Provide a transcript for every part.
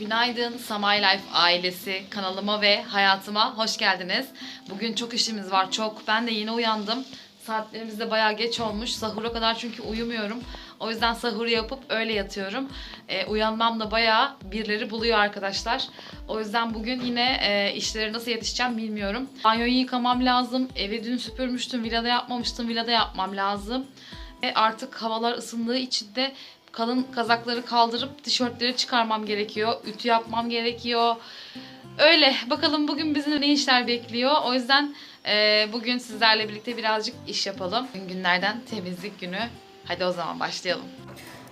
Günaydın Samay Life ailesi kanalıma ve hayatıma hoş geldiniz. Bugün çok işimiz var çok. Ben de yeni uyandım. Saatlerimiz de bayağı geç olmuş. Sahura kadar çünkü uyumuyorum. O yüzden sahuru yapıp öyle yatıyorum. Ee, uyanmam da bayağı birileri buluyor arkadaşlar. O yüzden bugün yine e, işlere nasıl yetişeceğim bilmiyorum. Banyoyu yıkamam lazım. Evi dün süpürmüştüm. Villada yapmamıştım. Villada yapmam lazım. Ve artık havalar ısındığı için de kalın kazakları kaldırıp tişörtleri çıkarmam gerekiyor. Ütü yapmam gerekiyor. Öyle. Bakalım bugün bizi ne işler bekliyor. O yüzden e, bugün sizlerle birlikte birazcık iş yapalım. Bugün günlerden temizlik günü. Hadi o zaman başlayalım.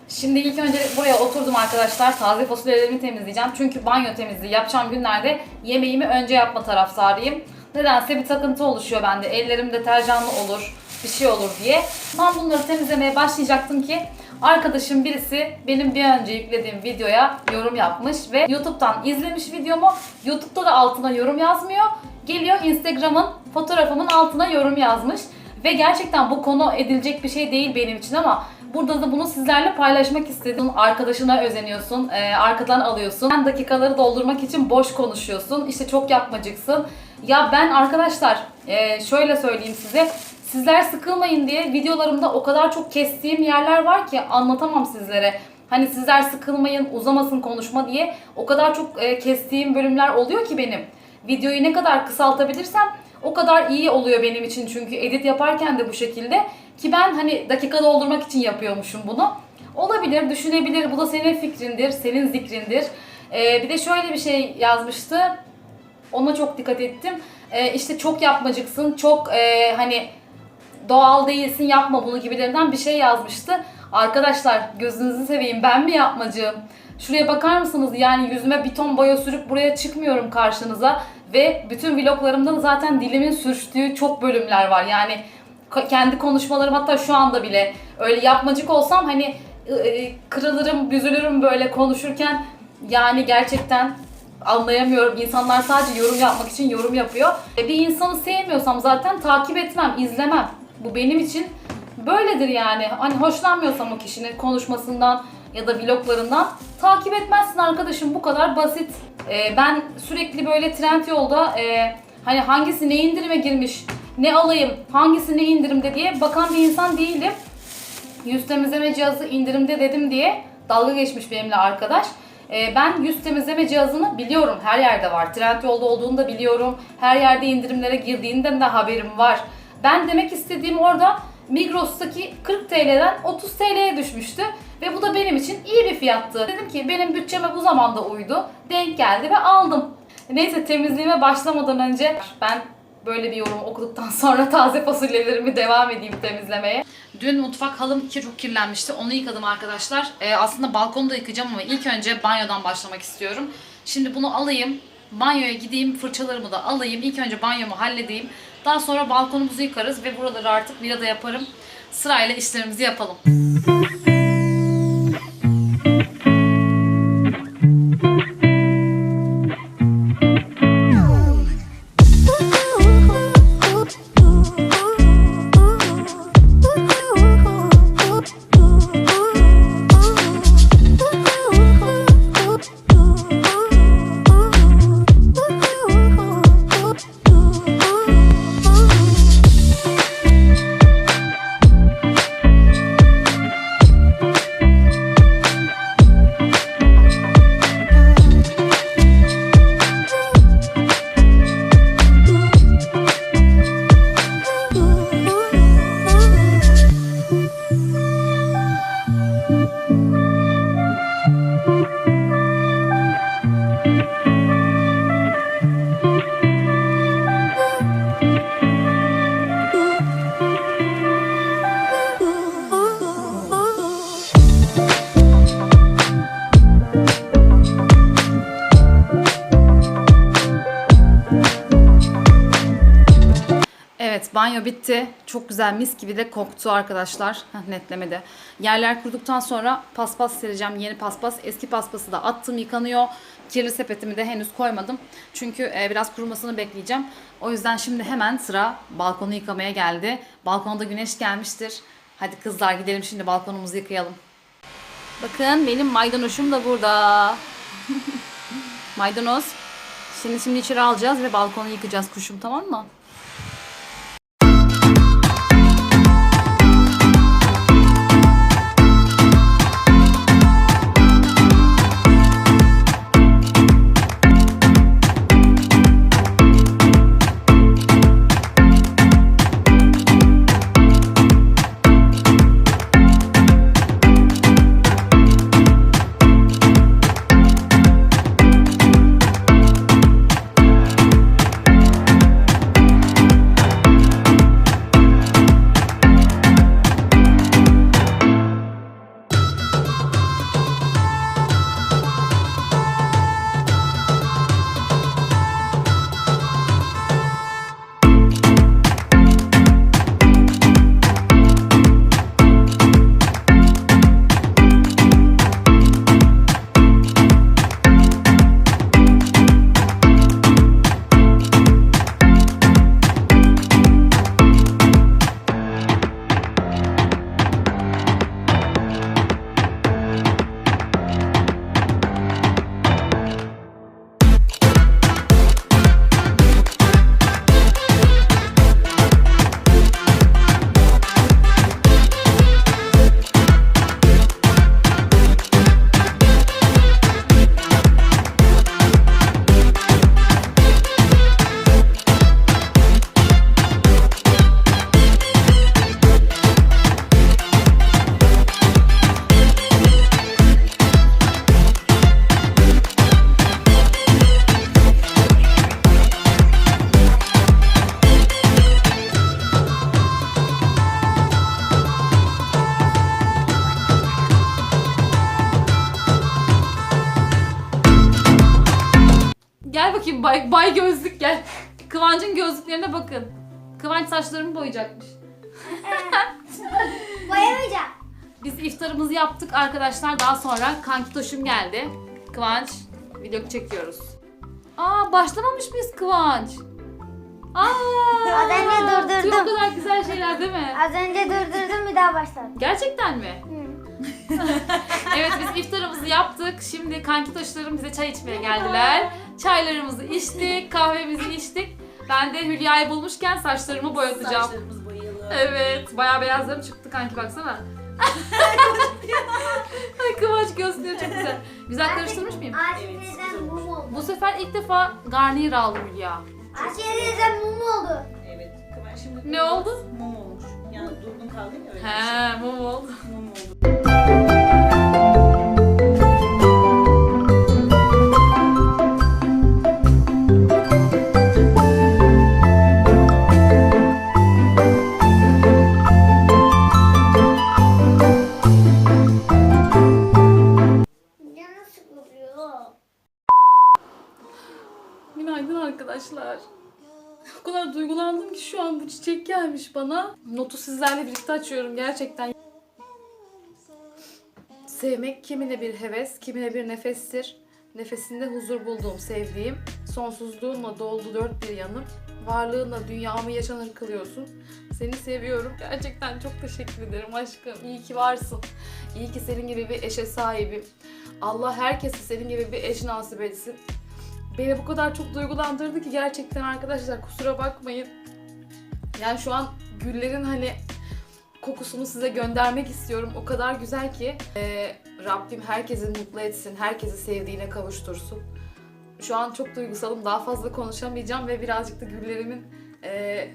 Şimdi ilk önce buraya oturdum arkadaşlar. Taze fasulyelerimi temizleyeceğim. Çünkü banyo temizliği yapacağım günlerde yemeğimi önce yapma taraftarıyım. Nedense bir takıntı oluşuyor bende. Ellerim deterjanlı olur, bir şey olur diye. Ben bunları temizlemeye başlayacaktım ki arkadaşım birisi benim bir önce yüklediğim videoya yorum yapmış ve YouTube'dan izlemiş videomu. YouTube'da da altına yorum yazmıyor. Geliyor Instagram'ın fotoğrafımın altına yorum yazmış. Ve gerçekten bu konu edilecek bir şey değil benim için ama burada da bunu sizlerle paylaşmak istedim. Arkadaşına özeniyorsun, e, arkadan alıyorsun. Sen dakikaları doldurmak için boş konuşuyorsun. İşte çok yapmacıksın. Ya ben arkadaşlar e, şöyle söyleyeyim size. Sizler sıkılmayın diye videolarımda o kadar çok kestiğim yerler var ki anlatamam sizlere. Hani sizler sıkılmayın, uzamasın konuşma diye o kadar çok e, kestiğim bölümler oluyor ki benim. Videoyu ne kadar kısaltabilirsem o kadar iyi oluyor benim için çünkü edit yaparken de bu şekilde ki ben hani dakika doldurmak için yapıyormuşum bunu. Olabilir, düşünebilir. Bu da senin fikrindir, senin zikrindir. Ee, bir de şöyle bir şey yazmıştı. Ona çok dikkat ettim. Ee, işte çok yapmacıksın, çok e, hani doğal değilsin, yapma bunu gibilerinden bir şey yazmıştı. Arkadaşlar gözünüzü seveyim ben mi yapmacığım? Şuraya bakar mısınız? Yani yüzüme bir ton boya sürüp buraya çıkmıyorum karşınıza. Ve bütün vloglarımda da zaten dilimin sürçtüğü çok bölümler var. Yani kendi konuşmalarım hatta şu anda bile öyle yapmacık olsam hani kırılırım, büzülürüm böyle konuşurken. Yani gerçekten anlayamıyorum. İnsanlar sadece yorum yapmak için yorum yapıyor. E, Bir insanı sevmiyorsam zaten takip etmem, izlemem. Bu benim için böyledir yani. Hani hoşlanmıyorsam o kişinin konuşmasından ya da vloglarından takip etmezsin arkadaşım. Bu kadar basit. E, ben sürekli böyle trend yolda e, hani hangisi ne indirime girmiş, ne alayım, hangisi ne indirimde diye bakan bir insan değilim. Yüz temizleme cihazı indirimde dedim diye dalga geçmiş benimle arkadaş. Ee, ben yüz temizleme cihazını biliyorum. Her yerde var. Trendyol'da olduğunu da biliyorum. Her yerde indirimlere girdiğinden de haberim var. Ben demek istediğim orada Migros'taki 40 TL'den 30 TL'ye düşmüştü. Ve bu da benim için iyi bir fiyattı. Dedim ki benim bütçeme bu zamanda uydu. Denk geldi ve aldım. Neyse temizliğime başlamadan önce ben böyle bir yorum okuduktan sonra taze fasulyelerimi devam edeyim temizlemeye. Dün mutfak halım çok kirlenmişti. Onu yıkadım arkadaşlar. Ee, aslında balkonu da yıkayacağım ama ilk önce banyodan başlamak istiyorum. Şimdi bunu alayım. Banyoya gideyim, fırçalarımı da alayım. İlk önce banyomu halledeyim. Daha sonra balkonumuzu yıkarız ve buraları artık villada yaparım. Sırayla işlerimizi yapalım. Evet banyo bitti. Çok güzel mis gibi de koktu arkadaşlar. Netlemede. Yerler kuruduktan sonra paspas sereceğim. Yeni paspas. Eski paspası da attım yıkanıyor. Kirli sepetimi de henüz koymadım. Çünkü e, biraz kurumasını bekleyeceğim. O yüzden şimdi hemen sıra balkonu yıkamaya geldi. Balkonda güneş gelmiştir. Hadi kızlar gidelim şimdi balkonumuzu yıkayalım. Bakın benim maydanoşum da burada. Maydanoz. Şimdi şimdi içeri alacağız ve balkonu yıkacağız kuşum tamam mı? Gözlüklerine bakın. Kıvanç saçlarımı boyayacakmış. Boyamayacağım. Biz iftarımızı yaptık arkadaşlar. Daha sonra kankitoşum geldi. Kıvanç video çekiyoruz. Aa başlamamış mıyız Kıvanç? Aa, Az önce durdurdum. Çok kadar güzel şeyler değil mi? Az önce durdurdum bir daha başladım. Gerçekten mi? Evet biz iftarımızı yaptık. Şimdi kankitoşlarım bize çay içmeye geldiler. Çaylarımızı içtik, kahvemizi içtik. Ben de Hülya'yı bulmuşken saçlarımı boyatacağım. Saçlarımız boyalı. Evet, bayağı beyazlarım çıktı kanki baksana. Ay Kıvanç gösteriyor çok güzel. Güzel karıştırmış mıyım? Mum oldu. Bu sefer ilk defa garnir aldım Hülya. Teyzem mum oldu. Evet. Şimdi Ne oldu? Mum olmuş. Yani durgun kaldın ya öyle. He, mum oldu. Mum oldu. Bana. Notu sizlerle birlikte açıyorum gerçekten. Sevmek kimine bir heves, kimine bir nefestir. Nefesinde huzur bulduğum, sevdiğim, sonsuzluğunla doldu dört bir yanım. Varlığınla dünyamı yaşanır kılıyorsun. Seni seviyorum. Gerçekten çok teşekkür ederim aşkım. İyi ki varsın. İyi ki senin gibi bir eşe sahibim. Allah herkese senin gibi bir eş nasip etsin. Beni bu kadar çok duygulandırdı ki gerçekten arkadaşlar kusura bakmayın. Yani şu an güllerin hani kokusunu size göndermek istiyorum. O kadar güzel ki. Ee, Rabbim herkesi mutlu etsin, herkesi sevdiğine kavuştursun. Şu an çok duygusalım, daha fazla konuşamayacağım ve birazcık da güllerimin ee,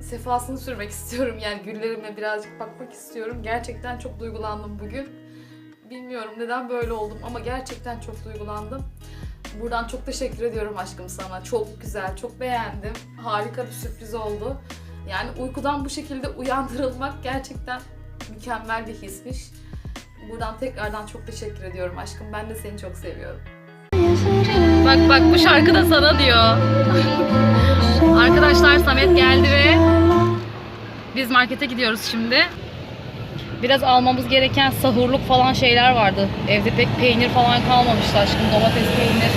sefasını sürmek istiyorum. Yani güllerime birazcık bakmak istiyorum. Gerçekten çok duygulandım bugün. Bilmiyorum neden böyle oldum ama gerçekten çok duygulandım. Buradan çok teşekkür ediyorum aşkım sana. Çok güzel, çok beğendim. Harika bir sürpriz oldu. Yani uykudan bu şekilde uyandırılmak gerçekten mükemmel bir hismiş. Buradan tekrardan çok teşekkür ediyorum aşkım. Ben de seni çok seviyorum. Bak bak bu şarkı da sana diyor. Arkadaşlar Samet geldi ve biz markete gidiyoruz şimdi. Biraz almamız gereken sahurluk falan şeyler vardı. Evde pek peynir falan kalmamıştı aşkım. Domates, peynir.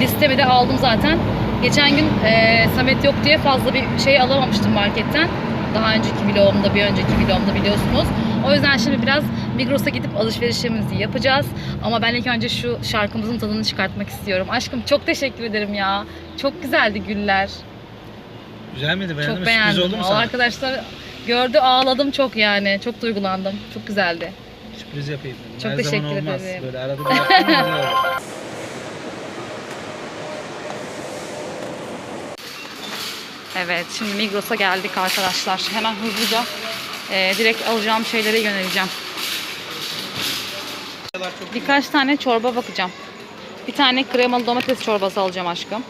Listemi de aldım zaten. Geçen gün eee, Samet yok diye fazla bir şey alamamıştım marketten. Daha önceki vlogumda, bir önceki vlogumda biliyorsunuz. O yüzden şimdi biraz Migros'a gidip alışverişimizi yapacağız. Ama ben ilk önce şu şarkımızın tadını çıkartmak istiyorum. Aşkım çok teşekkür ederim ya. Çok güzeldi güller. Güzel miydi? Beğendin çok mi? beğendim. Sürpriz oldu mu sana? Arkadaşlar gördü ağladım çok yani. Çok duygulandım. Çok güzeldi. Sürpriz yapayım. Çok Her teşekkür zaman olmaz. ederim. Böyle arada bir yaptım güzel oldu. Evet şimdi Migros'a geldik arkadaşlar. Hemen hızlıca e, direkt alacağım şeylere yöneleceğim. Birkaç tane çorba bakacağım. Bir tane kremalı domates çorbası alacağım aşkım.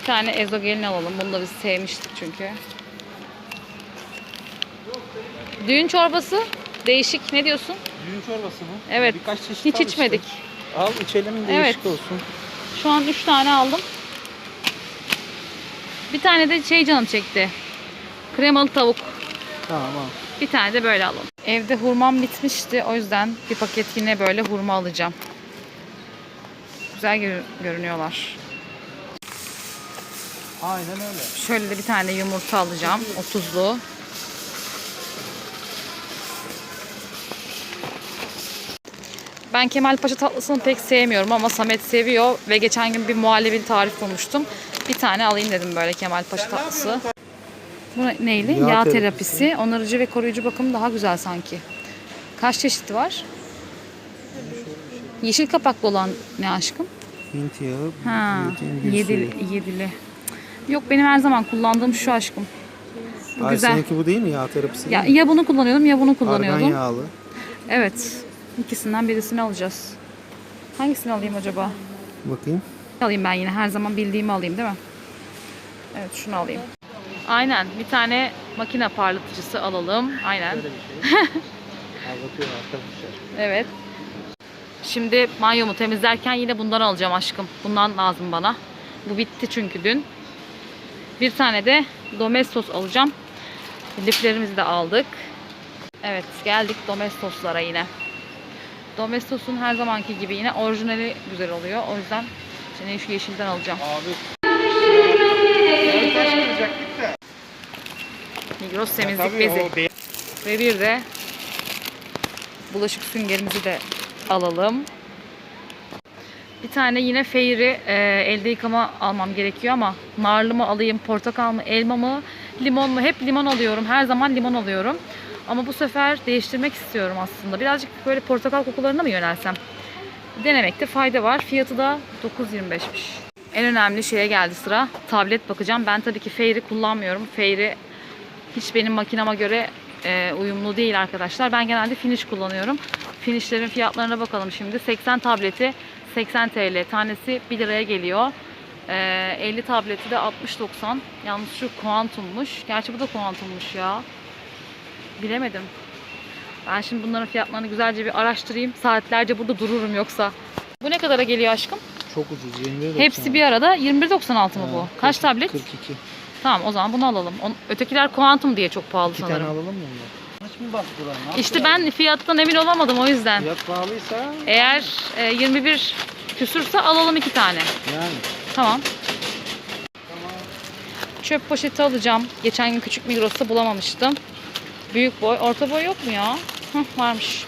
Bir tane ezogelin alalım. Bunu da biz sevmiştik çünkü. Düğün çorbası değişik. Ne diyorsun? Düğün çorbası mı? Evet. Birkaç çeşit Hiç al işte. içmedik. Al içelim değişik Evet. olsun. Şu an 3 tane aldım. Bir tane de şey canım çekti. Kremalı tavuk. Tamam al. Bir tane de böyle alalım. Evde hurmam bitmişti. O yüzden bir paket yine böyle hurma alacağım. Güzel gör- görünüyorlar. Aynen öyle. Şöyle de bir tane yumurta alacağım. 30'lu. Ben Kemal Paşa tatlısını pek sevmiyorum ama Samet seviyor ve geçen gün bir muhallebi tarif bulmuştum. Bir tane alayım dedim böyle Kemal Paşa tatlısı. Bu ne- neyli? Yağ, Yağ terapisi. terapisi. Onarıcı ve koruyucu bakım daha güzel sanki. Kaç çeşit var? Yeşil kapaklı olan ne aşkım? Hint yağı. Ha, yedili, yedili. Yok benim her zaman kullandığım şu aşkım. Bu Ay, güzel. Seninki bu değil mi yağ terapisi? Ya ya bunu kullanıyordum ya bunu Argan kullanıyordum. yağlı. Evet. İkisinden birisini alacağız. Hangisini alayım acaba? Bakayım. Alayım ben yine her zaman bildiğimi alayım değil mi? Evet şunu alayım. Aynen bir tane makine parlatıcısı alalım. Aynen. Anlatıyor arkadaşlar. Evet. Şimdi banyomu temizlerken yine bundan alacağım aşkım. Bundan lazım bana. Bu bitti çünkü dün. Bir tane de Domestos alacağım. Liflerimizi de aldık. Evet geldik Domestos'lara yine. Domestos'un her zamanki gibi yine orijinali güzel oluyor. O yüzden şimdi şu yeşilden alacağım. Abi. Migros temizlik bezi. Ve bir de bulaşık süngerimizi de alalım. Bir tane yine Fairy e, elde yıkama almam gerekiyor ama narlı mı alayım, portakal mı, elma mı, limon mu? Hep limon alıyorum. Her zaman limon alıyorum. Ama bu sefer değiştirmek istiyorum aslında. Birazcık böyle portakal kokularına mı yönelsem? Denemekte fayda var. Fiyatı da 9.25'miş. En önemli şeye geldi sıra. Tablet bakacağım. Ben tabii ki Fairy kullanmıyorum. Fairy hiç benim makinama göre e, uyumlu değil arkadaşlar. Ben genelde finish kullanıyorum. Finishlerin fiyatlarına bakalım şimdi. 80 tableti 80 TL. Tanesi 1 liraya geliyor. E, 50 tableti de 60-90. Yalnız şu kuantummuş. Gerçi bu da kuantummuş ya. Bilemedim. Ben şimdi bunların fiyatlarını güzelce bir araştırayım. Saatlerce burada dururum yoksa. Bu ne kadara geliyor aşkım? Çok ucuz. 21 Hepsi bir arada 21.96 mı bu? Kaç tablet? 42. Tamam o zaman bunu alalım. On- Ötekiler kuantum diye çok pahalı İki sanırım. tane alalım mı bunlar? Kaç mı bastı buranın? İşte ben fiyattan emin olamadım o yüzden. Fiyat pahalıysa Eğer e, 21 küsürse alalım iki tane. yani. Tamam. Çöp poşeti alacağım. Geçen gün küçük Migros'ta bulamamıştım. Büyük boy. Orta boy yok mu ya? Hah, varmış.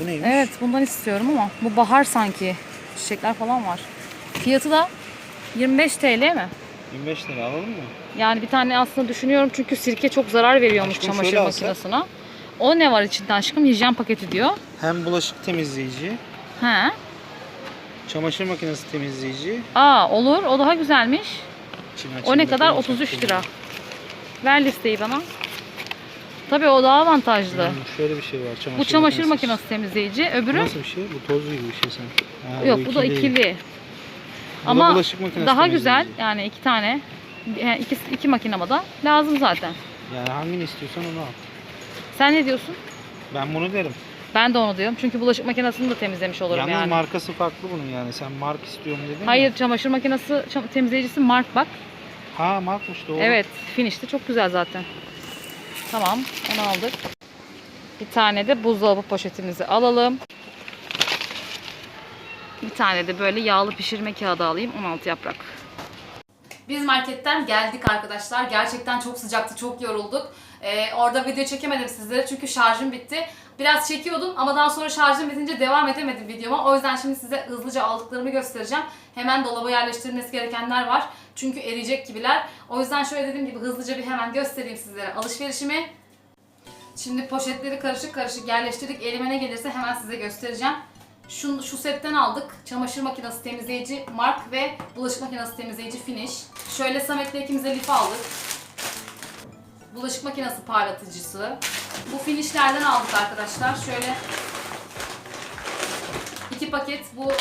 Bu neymiş? Evet bundan istiyorum ama bu bahar sanki. Çiçekler falan var. Fiyatı da 25 TL mi? 25 lira alalım mı? Yani bir tane aslında düşünüyorum çünkü sirke çok zarar veriyormuş Aşkım çamaşır şöyle alsak. makinesine. O ne var içinde aşkım? Hijyen paketi diyor. Hem bulaşık temizleyici, He. çamaşır makinesi temizleyici. Aa olur. O daha güzelmiş. O ne kadar? bakayım, 33 çok lira. Ver listeyi bana. Tabii o daha avantajlı. Hmm, şöyle bir şey var. Çamaşır Bu çamaşır makinesi. makinesi temizleyici. Bu Öbürü Nasıl bir şey? Bu toz gibi bir şey sanki. Ha, yok bu da ikili. Bu da Ama makinesi daha güzel. Yani iki tane. Yani iki, iki makinama da lazım zaten. Yani hangini istiyorsan onu al. Sen ne diyorsun? Ben bunu derim. Ben de onu diyorum. Çünkü bulaşık makinesini de temizlemiş olurum Yalnız yani. markası farklı bunun yani. Sen mark istiyorum dedin Hayır ya. çamaşır makinesi çam- temizleyicisi Mark bak. Ha markmış doğru. Evet, finish'te çok güzel zaten. Tamam, onu aldık. Bir tane de buzdolabı poşetimizi alalım. Bir tane de böyle yağlı pişirme kağıdı alayım, 16 yaprak. Biz marketten geldik arkadaşlar. Gerçekten çok sıcaktı, çok yorulduk. Ee, orada video çekemedim sizlere çünkü şarjım bitti. Biraz çekiyordum ama daha sonra şarjım bitince devam edemedim videoma. O yüzden şimdi size hızlıca aldıklarımı göstereceğim. Hemen dolaba yerleştirilmesi gerekenler var. Çünkü eriyecek gibiler. O yüzden şöyle dediğim gibi hızlıca bir hemen göstereyim sizlere alışverişimi. Şimdi poşetleri karışık karışık yerleştirdik. Elime ne gelirse hemen size göstereceğim. Şu, şu setten aldık. Çamaşır makinesi temizleyici Mark ve bulaşık makinesi temizleyici Finish. Şöyle Samet'le ikimize lif aldık. Bulaşık makinesi parlatıcısı. Bu Finish'lerden aldık arkadaşlar. Şöyle iki paket bu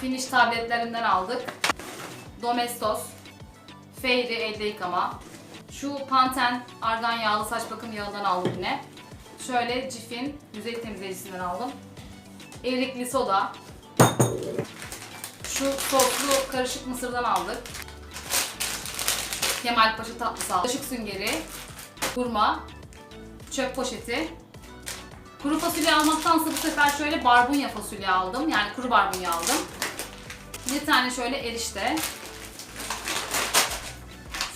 Finish tabletlerinden aldık. Domestos. Fairy elde yıkama. Şu Panten argan yağlı saç bakım yağından aldım yine. Şöyle Cif'in yüzey temizleyicisinden aldım. Erikli soda. Şu soslu karışık mısırdan aldık. Kemal Paşa tatlısı aldık. Kaşık süngeri. Hurma. Çöp poşeti. Kuru fasulye almaktansa bu sefer şöyle barbunya fasulye aldım. Yani kuru barbunya aldım. Bir tane şöyle erişte.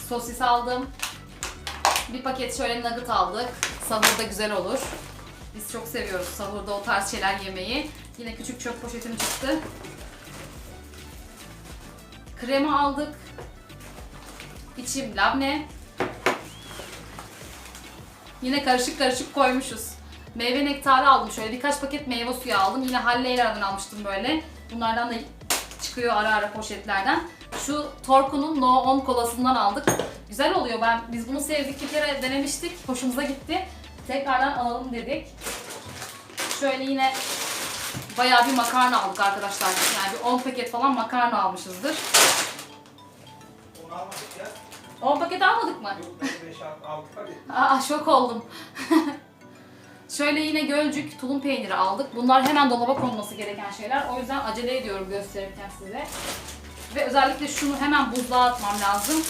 Sosis aldım. Bir paket şöyle nugget aldık. Sahurda güzel olur. Biz çok seviyoruz sahurda o tarz şeyler yemeyi. Yine küçük çöp poşetim çıktı. Krema aldık. İçim labne. Yine karışık karışık koymuşuz. Meyve nektarı aldım şöyle birkaç paket meyve suyu aldım. Yine Halley'lerden almıştım böyle. Bunlardan da çıkıyor ara ara poşetlerden. Şu Torku'nun No 10 kolasından aldık. Güzel oluyor. Ben biz bunu sevdik bir kere denemiştik. Hoşumuza gitti. Tekrardan alalım dedik. Şöyle yine bayağı bir makarna aldık arkadaşlar. Yani bir 10 paket falan makarna almışızdır. Onu almadık ya. 10 paket almadık mı? Yok 5 6 paket. Aa şok oldum. Şöyle yine gölcük, tulum peyniri aldık. Bunlar hemen dolaba konması gereken şeyler. O yüzden acele ediyorum gösterirken size. Ve özellikle şunu hemen buzluğa atmam lazım.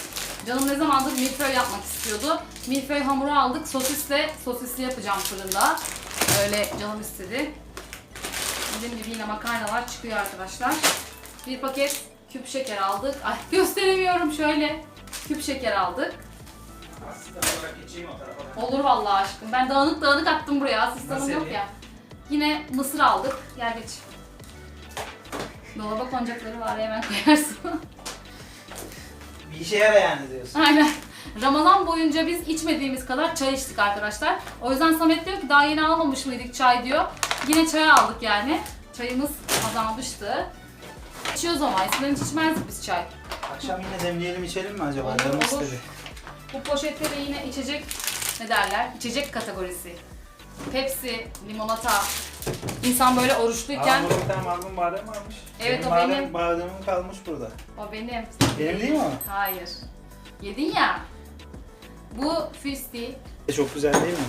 Canım ne zamandır milföy yapmak istiyordu. Milföy hamuru aldık. Sosisle, sosisli yapacağım fırında. Öyle canım istedi. Dediğim gibi yine makarnalar çıkıyor arkadaşlar. Bir paket küp şeker aldık. Ay gösteremiyorum şöyle. Küp şeker aldık. Aslında olarak geçeyim o tarafa. Olur vallahi aşkım. Ben dağınık dağınık attım buraya. Asistanım Nasıl yok yani? ya. Yine mısır aldık. Gel geç. Dolaba konacakları var hemen koyarsın. Bir işe yara yani diyorsun. Aynen. Ramazan boyunca biz içmediğimiz kadar çay içtik arkadaşlar. O yüzden Samet diyor ki daha yeni almamış mıydık çay diyor. Yine çay aldık yani. Çayımız azalmıştı. İçiyoruz ama eskiden hiç içmezdik biz çay. Akşam yine demleyelim içelim mi acaba? Olur, Canım olur. istedi. Bu poşette de yine içecek ne derler? İçecek kategorisi. Pepsi, limonata. İnsan böyle oruçluyken Aa, burada bir tane margun badem varmış. Evet, o badem, benim. Bademim kalmış burada. o benim. Benim değil mi o? Hayır. Yedin ya. Bu Fisti. E, Çok güzel değil mi?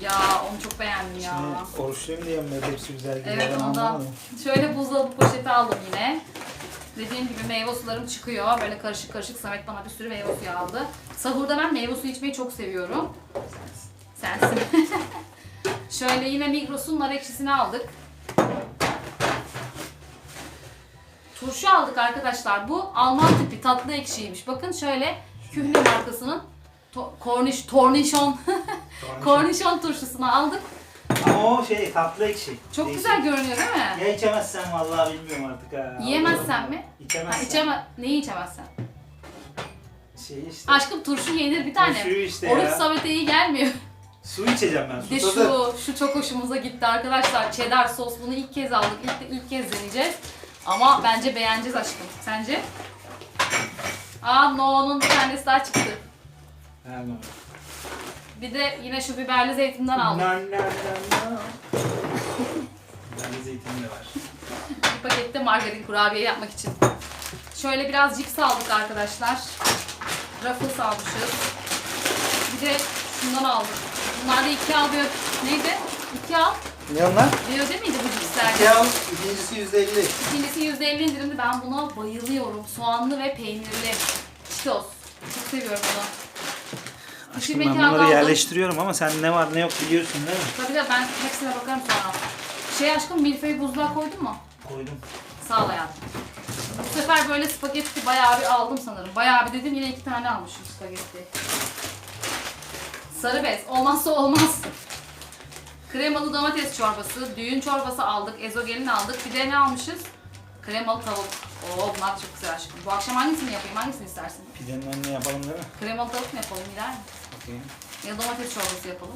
Ya onu çok beğendim ya. Şimdi oruçluyum diye mi hepsi güzel gibi Evet ondan. Şöyle buzdolabı poşeti aldım yine. Dediğim gibi meyve sularım çıkıyor. Böyle karışık karışık Samet bana bir sürü meyve suyu aldı. Sahurda ben meyve suyu içmeyi çok seviyorum. Sensin. Şöyle yine Migros'un nar ekşisini aldık. Turşu aldık arkadaşlar. Bu Alman tipi tatlı ekşiymiş. Bakın şöyle Kühne markasının to- korniş, tornişon, kornişon turşusunu aldık. Ama o şey tatlı ekşi. Çok Değişik. güzel görünüyor değil mi? Ya içemezsen vallahi bilmiyorum artık ha. Yiyemezsen mi? Ha, İçemezsen. içeme neyi içemezsen? Şey işte. Aşkım turşu yenir bir tane. Turşuyu işte Oruç ya. Samet'e iyi gelmiyor. Su içeceğim ben. Bir de Susadım. şu, şu çok hoşumuza gitti arkadaşlar. Cheddar sos bunu ilk kez aldık. İlk, ilk kez deneyeceğiz. Ama bence beğeneceğiz aşkım. Sence? Aa No'nun bir tanesi daha çıktı. Tamam. Bir de yine şu biberli zeytinden aldık. Na, na, na, na. Biberli zeytin de var. Bir pakette margarin kurabiye yapmak için. Şöyle biraz cips aldık arkadaşlar. Ruffles almışız. Bir de şundan aldık. Bunlar da iki al diyor. Neydi? İki al. Ne onlar? Diyor değil miydi bu cipsler? İki al, ikincisi 150. İkincisi %50 indirimli. Ben buna bayılıyorum. Soğanlı ve peynirli. Cheetos. Çok seviyorum bunu. Aşkım ben bunları aldım. yerleştiriyorum ama sen ne var ne yok biliyorsun değil mi? Tabii de ben hepsine bakarım sonra. Şey aşkım milföyü buzluğa koydun mu? Koydum. Sağ ol hayatım. Bu sefer böyle spagetti bayağı bir aldım sanırım. Bayağı bir dedim yine iki tane almışım spagetti. Sarı bez. Olmazsa olmaz. Kremalı domates çorbası, düğün çorbası aldık, ezogelin aldık. Bir de ne almışız? Kremalı tavuk. Oo bunlar çok güzel aşkım. Bu akşam hangisini yapayım? Hangisini istersin? Pidenin önüne yapalım değil mi? Kremalı tavuk mu yapalım gider mi? Bakayım. Ya domates çorbası yapalım.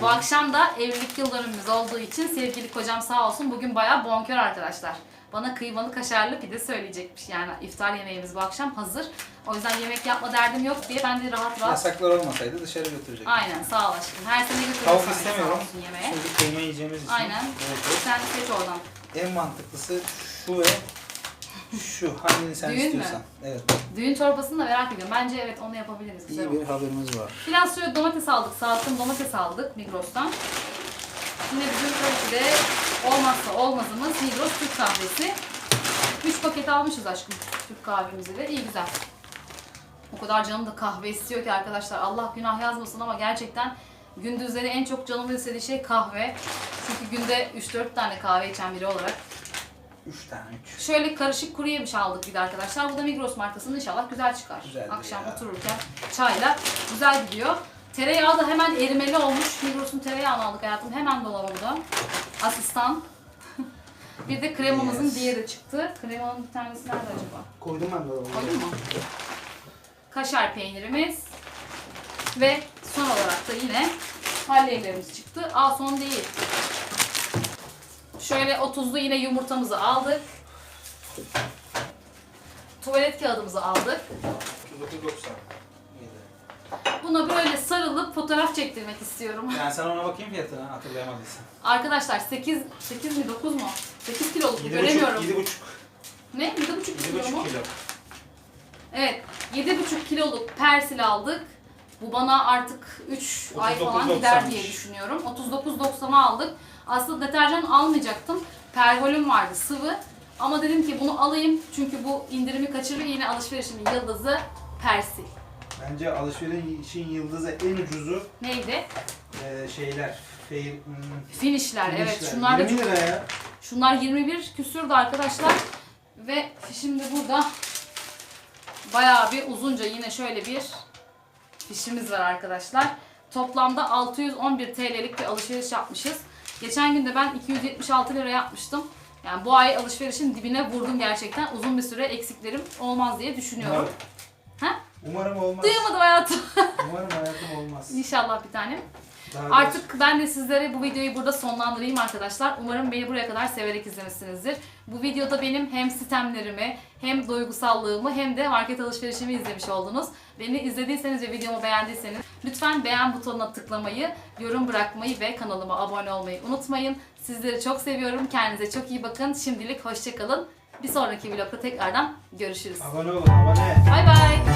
Bu akşam da evlilik yıl dönümümüz olduğu için sevgili kocam sağ olsun bugün bayağı bonkör arkadaşlar. Bana kıymalı kaşarlı pide söyleyecekmiş. Yani iftar yemeğimiz bu akşam hazır. O yüzden yemek yapma derdim yok diye ben de rahat rahat... Yasaklar olmasaydı dışarı götürecektim. Aynen sağ ol aşkım. Her sene götürüyorum Tavuk istemiyorum. yemeğe. Çünkü kıyma yiyeceğimiz için. Aynen. Evet. Sen seç oradan. En mantıklısı şu ve şu. Hangini sen Düğün mü? istiyorsan. Evet. Düğün çorbasını da merak ediyorum. Bence evet onu yapabiliriz. Güzel İyi olur. bir haberimiz var. Biraz şöyle domates aldık. Salkım domates aldık Migros'tan. Yine bizim tabii de olmazsa olmazımız Migros Türk kahvesi. 3 paket almışız aşkım Türk kahvemizi de. İyi güzel. O kadar canım da kahve istiyor ki arkadaşlar. Allah günah yazmasın ama gerçekten gündüzleri en çok canımın istediği şey kahve. Çünkü günde 3-4 tane kahve içen biri olarak. Üç tane üç. Şöyle karışık kuru yemiş aldık bir de arkadaşlar. Bu da Migros markasının inşallah güzel çıkar. Güzeldir Akşam ya. otururken çayla güzel gidiyor. Tereyağı da hemen erimeli olmuş. Migros'un tereyağını aldık hayatım. Hemen dolabımda. Asistan. bir de kremamızın Yes. diğeri çıktı. Kremanın bir tanesi nerede acaba? Koydum ben dolabıma. Koydun mu? Kaşar peynirimiz. Ve son olarak da yine halleylerimiz çıktı. Aa son değil. Şöyle 30'lu yine yumurtamızı aldık. Tuvalet kağıdımızı aldık. 39.90. Buna böyle sarılıp fotoğraf çektirmek istiyorum. Yani sen ona bakayım fiyatına hatırlayamadıysan. Arkadaşlar 8 8 mi 9 mu? 8 kiloluk mu? 7,5 göremiyorum. 7,5 Ne? 7,5 kilo mu? 7,5 kilo. Evet, 7,5 kiloluk persil aldık. Bu bana artık 3 ay falan 39.90'mış. gider diye düşünüyorum. 39.90'a aldık. Aslında deterjan almayacaktım. Pervolüm vardı sıvı. Ama dedim ki bunu alayım çünkü bu indirimi kaçırır yine alışverişimin yıldızı persil. Bence alışverişin yıldızı en ucuzu Neydi? e, şeyler. Fair, hmm, Finishler. Evet, şunlar da 20 çok lira ya. Şunlar 21 küsürdü arkadaşlar. Ve şimdi burada bayağı bir uzunca yine şöyle bir fişimiz var arkadaşlar. Toplamda 611 TL'lik bir alışveriş yapmışız. Geçen gün de ben 276 lira yapmıştım. Yani bu ay alışverişin dibine vurdum gerçekten. Uzun bir süre eksiklerim olmaz diye düşünüyorum. Umarım. Ha? Umarım olmaz. Duyamadım hayatım. Umarım hayatım olmaz. İnşallah bir tanem. Artık ben de sizlere bu videoyu burada sonlandırayım arkadaşlar. Umarım beni buraya kadar severek izlemişsinizdir. Bu videoda benim hem sistemlerimi, hem duygusallığımı, hem de market alışverişimi izlemiş oldunuz. Beni izlediyseniz ve videomu beğendiyseniz lütfen beğen butonuna tıklamayı, yorum bırakmayı ve kanalıma abone olmayı unutmayın. Sizleri çok seviyorum. Kendinize çok iyi bakın. Şimdilik hoşçakalın. Bir sonraki vlogda tekrardan görüşürüz. Abone olun abone. Bay bay.